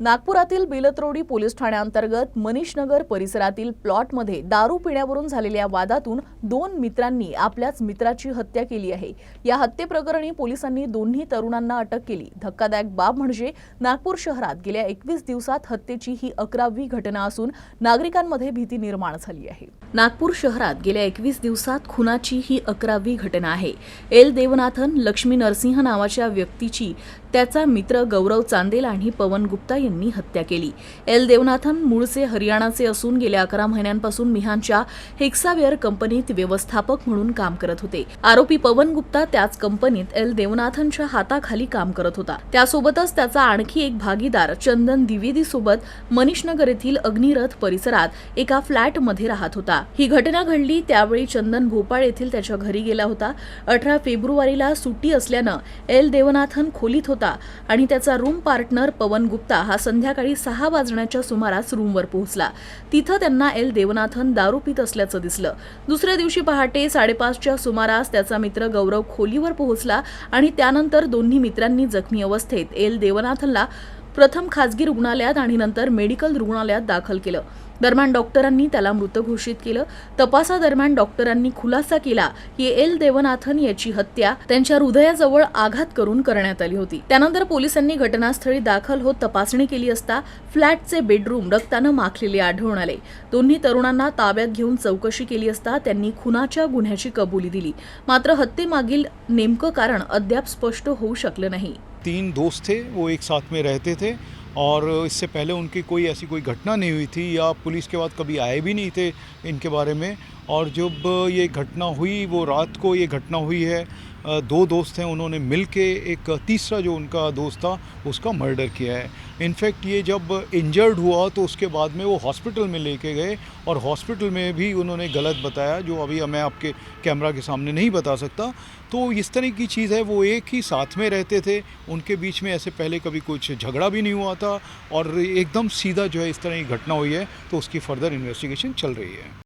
नागपुरातील बिलत्रोडी पोलीस ठाण्याअंतर्गत मनीषनगर परिसरातील प्लॉटमध्ये दारू पिण्यावरून झालेल्या वादातून दोन मित्रांनी आपल्याच मित्राची हत्या केली आहे. या हत्येप्रकरणी पोलिसांनी दोन्ही तरुणांना अटक केली. धक्कादायक बाब म्हणजे नागपूर शहरात गेल्या एकवीस दिवसात हत्येची ही अकरावी घटना असून नागरिकांमध्ये भीती निर्माण झाली आहे. नागपूर शहरात गेल्या एकवीस दिवसात खुनाची ही अकरावी घटना आहे. एल. देवनाथन लक्ष्मी नरसिंह नावाच्या व्यक्तीची त्याचा मित्र गौरव चांदेल आणि पवन गुप्ता यांनी हत्या केली. एल. देवनाथन मूळचे हरियाणाचे असून गेल्या अकरा महिन्यांपासून मिहानच्या हेक्सावेअर कंपनीत व्यवस्थापक म्हणून काम करत होते. आरोपी पवन गुप्ता त्याच कंपनीत एल. देवनाथनच्या हाताखाली काम करत होता. त्यासोबतच त्याचा आणखी एक भागीदार चंदन द्विवेदी सोबत मनीषनगर येथील अग्निरथ परिसरात एका फ्लॅटमध्ये राहत होता. ही घटना घडली त्यावेळी चंदन भोपाळ येथील त्याच्या घरी गेला होता. अठरा फेब्रुवारीला सुट्टी असल्यानं एल. देवनाथन खोलीत होता आणि त्याचा रूम पार्टनर पवन गुप्ता हा संध्याकाळी सहा वाजण्याच्या सुमारास रूमवर पोहोचला. तिथं त्यांना एल. देवनाथन दारू पित असल्याचं दिसलं. दुसऱ्या दिवशी पहाटे साडेपाचच्या सुमारास त्याचा मित्र गौरव खोलीवर पोहोचला आणि त्यानंतर दोन्ही मित्रांनी जखमी अवस्थेत एल. देवनाथनला प्रथम खासगी रुग्णालयात आणि नंतर मेडिकल रुग्णालयात दाखल केलं. दरम्यान डॉक्टरांनी त्याला मृत घोषित केलं. तपासादरम्यान डॉक्टरांनी खुलासा केला की एल देवनाथन याची हत्या त्यांच्या हृदयाजवळ आघात करून करण्यात आली होती. त्यानंतर पोलिसांनी घटनास्थळी दाखल होत तपासणी केली असता फ्लॅटचे बेडरूम रक्तानं माखलेले आढळून आले. दोन्ही तरुणांना ताब्यात घेऊन चौकशी केली असता त्यांनी खुनाच्या गुन्ह्याची कबुली दिली. मात्र हत्येमागील नेमकं कारण अद्याप स्पष्ट होऊ शकलं नाही. तीन दोस्त थे वो एक साथ में रहते थे और इससे पहले उनकी कोई ऐसी कोई घटना नहीं हुई थी या पुलिस के बाद कभी आए भी नहीं थे इनके बारे में। और जब ये घटना हुई, वो रात को ये घटना हुई है दो दोस्त हैं उन्होंने मिल के एक तीसरा जो उनका दोस्त था, उसका मर्डर किया है। इनफैक्ट ये जब इंजर्ड हुआ तो उसके बाद में वो हॉस्पिटल में लेके गए और हॉस्पिटल में भी उन्होंने गलत बताया, जो अभी मैं आपके कैमरा के सामने नहीं बता सकता। तो इस तरह की चीज़ है, वो एक ही साथ में रहते थे, उनके बीच में ऐसे पहले कभी कुछ झगड़ा भी नहीं हुआ था और एकदम सीधा जो है इस तरह की घटना हुई है तो उसकी फर्दर इन्वेस्टिगेशन चल रही है।